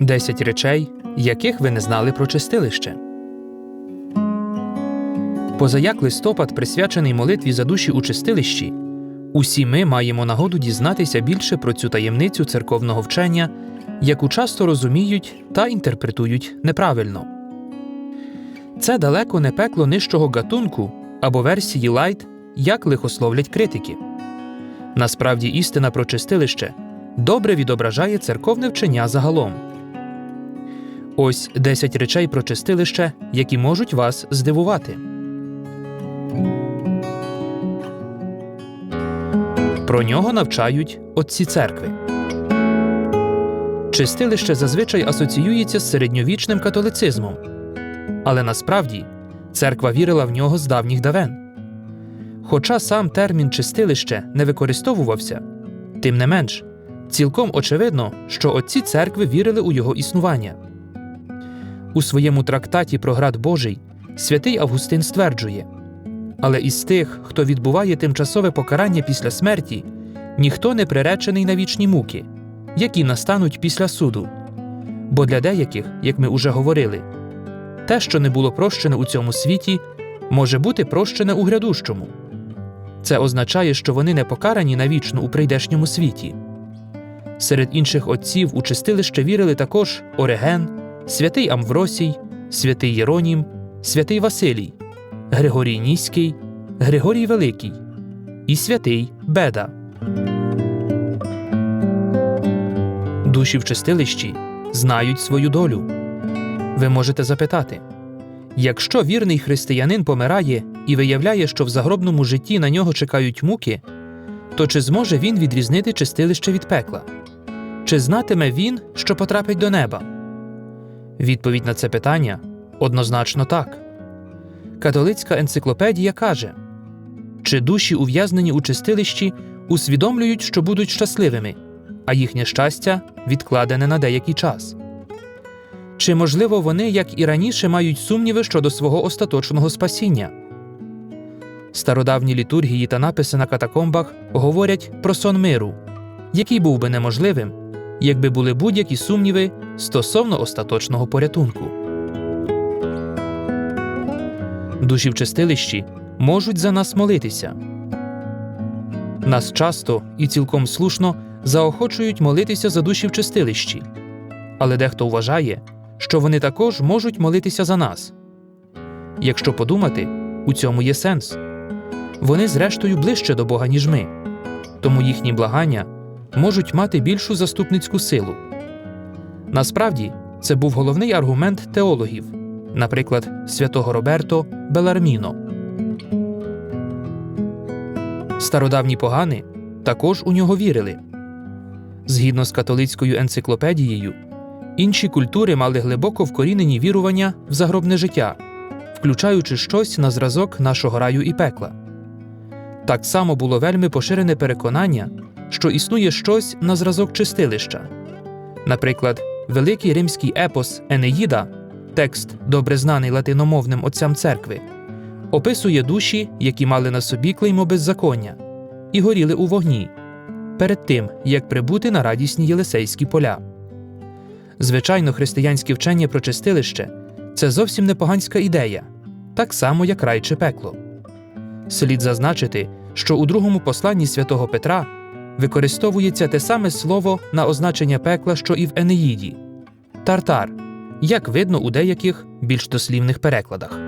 Десять речей, яких ви не знали про чистилище. Позаяк листопад присвячений молитві за душі у чистилищі, усі ми маємо нагоду дізнатися більше про цю таємницю церковного вчення, яку часто розуміють та інтерпретують неправильно. Це далеко не пекло нижчого гатунку або версії лайт, як лихословлять критики. Насправді істина про чистилище добре відображає церковне вчення загалом. Ось 10 речей про чистилище, які можуть вас здивувати. Про нього навчають отці церкви. Чистилище зазвичай асоціюється з середньовічним католицизмом, але насправді церква вірила в нього з давніх давен. Хоча сам термін чистилище не використовувався, тим не менш, цілком очевидно, що отці церкви вірили у його існування. У своєму трактаті про град Божий святий Августин стверджує: але із тих, хто відбуває тимчасове покарання після смерті, ніхто не приречений на вічні муки, які настануть після суду. Бо для деяких, як ми уже говорили, те, що не було прощене у цьому світі, може бути прощене у грядущому. Це означає, що вони не покарані навічно у прийдешньому світі. Серед інших отців у чистилище вірили також Ореген, святий Амвросій, святий Єронім, святий Василій, Григорій Ніський, Григорій Великий і святий Беда. Душі в чистилищі знають свою долю. Ви можете запитати якщо вірний християнин помирає і виявляє, що в загробному житті на нього чекають муки, то чи зможе він відрізнити чистилище від пекла? Чи знатиме він, що потрапить до неба? Відповідь на це питання однозначно так. Католицька енциклопедія каже чи душі, ув'язнені у чистилищі, усвідомлюють, що будуть щасливими, а їхнє щастя відкладене на деякий час. Чи, можливо, вони, як і раніше, мають сумніви щодо свого остаточного спасіння? Стародавні літургії та написи на катакомбах говорять про сон миру, який був би неможливим, якби були будь-які сумніви стосовно остаточного порятунку. Душі в чистилищі можуть за нас молитися. Нас часто і цілком слушно заохочують молитися за душі в чистилищі, але дехто вважає, що вони також можуть молитися за нас. Якщо подумати, у цьому є сенс вони, зрештою, ближче до Бога, ніж ми, тому їхні благання можуть мати більшу заступницьку силу. Насправді, це був головний аргумент теологів, наприклад, святого Роберто Беларміно. Стародавні погани також у нього вірили. Згідно з католицькою енциклопедією, інші культури мали глибоко вкорінені вірування в загробне життя, включаючи щось на зразок нашого раю і пекла. Так само було вельми поширене переконання, що існує щось на зразок чистилища. Наприклад, великий римський епос Енеїда, текст, добре знаний латиномовним отцям церкви, описує душі, які мали на собі клеймо беззаконня, і горіли у вогні перед тим, як прибути на радісні Єлисейські поля. Звичайно, християнське вчення про чистилище це зовсім не поганська ідея, так само, як рай чи пекло. Слід зазначити, що у другому посланні святого Петра використовується те саме слово на означення пекла, що і в Енеїді тартар, як видно у деяких більш дослівних перекладах.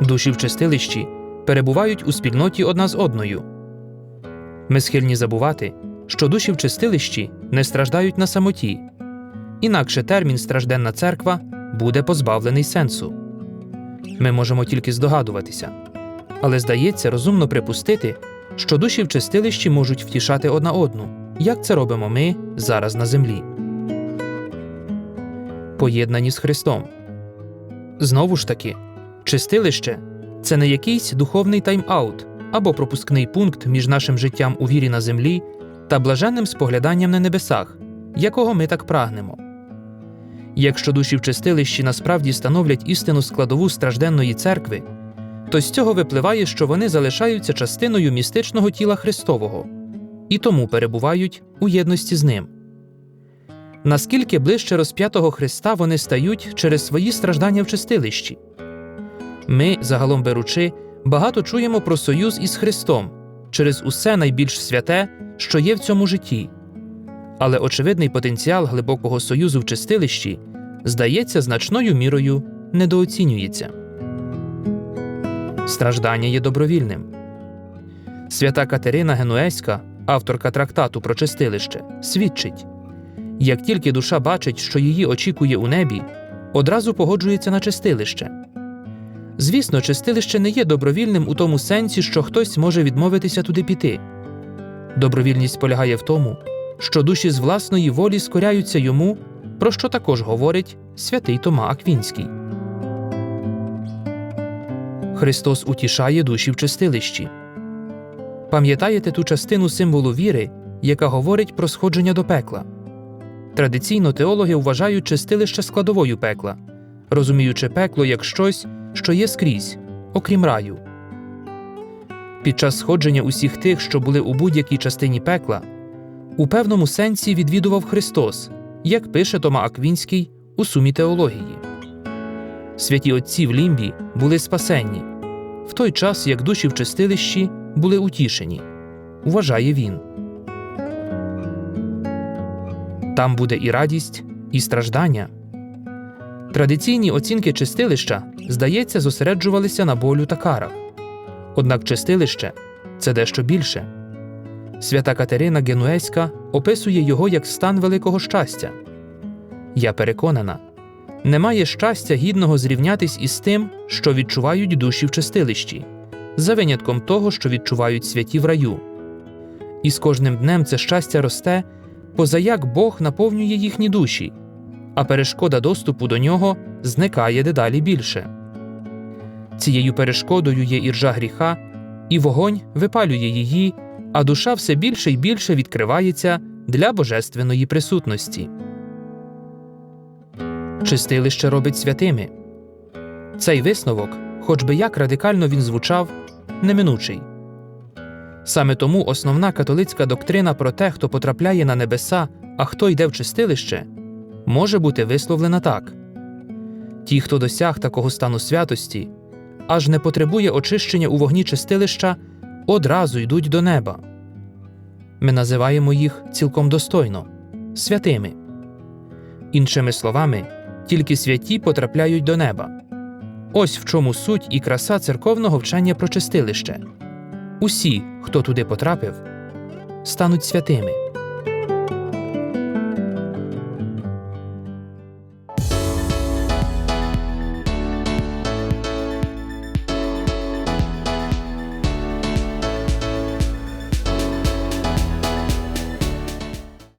Душі в чистилищі перебувають у спільноті одна з одною. Ми схильні забувати, що душі в чистилищі не страждають на самоті, інакше термін стражденна церква буде позбавлений сенсу. Ми можемо тільки здогадуватися, але здається розумно припустити, що душі в чистилищі можуть втішати одна одну, як це робимо ми зараз на землі. Поєднані з Христом. Знову ж таки, чистилище це не якийсь духовний тайм-аут або пропускний пункт між нашим життям у вірі на землі та блаженним спогляданням на небесах, якого ми так прагнемо. Якщо душі в чистилищі насправді становлять істину складову стражденної церкви, то з цього випливає, що вони залишаються частиною містичного тіла Христового і тому перебувають у єдності з ним. наскільки ближче розп'ятого Христа вони стають через свої страждання в чистилищі. Ми, загалом беручи, багато чуємо про союз із Христом через усе найбільш святе, що є в цьому житті. Але очевидний потенціал глибокого союзу в чистилищі, здається, значною мірою недооцінюється. Страждання є добровільним. Свята Катерина Генуеська, авторка трактату про чистилище, свідчить як тільки душа бачить, що її очікує у небі, одразу погоджується на чистилище. Звісно, чистилище не є добровільним у тому сенсі, що хтось може відмовитися туди піти. Добровільність полягає в тому, що душі з власної волі скоряються йому, про що також говорить святий Тома Аквінський. Христос утішає душі в чистилищі. Пам'ятаєте ту частину символу віри, яка говорить про сходження до пекла. Традиційно теологи вважають чистилище складовою пекла, розуміючи пекло як щось, що є скрізь, окрім раю. Під час сходження усіх тих, що були у будь-якій частині пекла, у певному сенсі відвідував Христос, як пише Тома Аквінський у сумі теології. Святі отці в лімбі були спасенні, в той час як душі в чистилищі були утішені, вважає він. Там буде і радість, і страждання. Традиційні оцінки чистилища, здається, зосереджувалися на болю та карах. Однак чистилище це дещо більше. Свята Катерина Генуеська описує його як стан великого щастя. Я переконана, немає щастя гідного зрівнятись із тим, що відчувають душі в чистилищі, за винятком того, що відчувають святі в раю. І з кожним днем це щастя росте, позаяк Бог наповнює їхні душі, а перешкода доступу до нього зникає дедалі більше. Цією перешкодою є іржа гріха, і вогонь випалює її, а душа все більше і більше відкривається для божественної присутності. Чистилище робить святими. Цей висновок, хоч би як радикально він звучав, неминучий. Саме тому основна католицька доктрина про те, хто потрапляє на небеса, а хто йде в чистилище, може бути висловлена так: ті, хто досяг такого стану святості, аж не потребує очищення у вогні чистилища, одразу йдуть до неба. Ми називаємо їх цілком достойно святими. Іншими словами, тільки святі потрапляють до неба. Ось в чому суть і краса церковного вчення про чистилище. Усі, хто туди потрапив, стануть святими.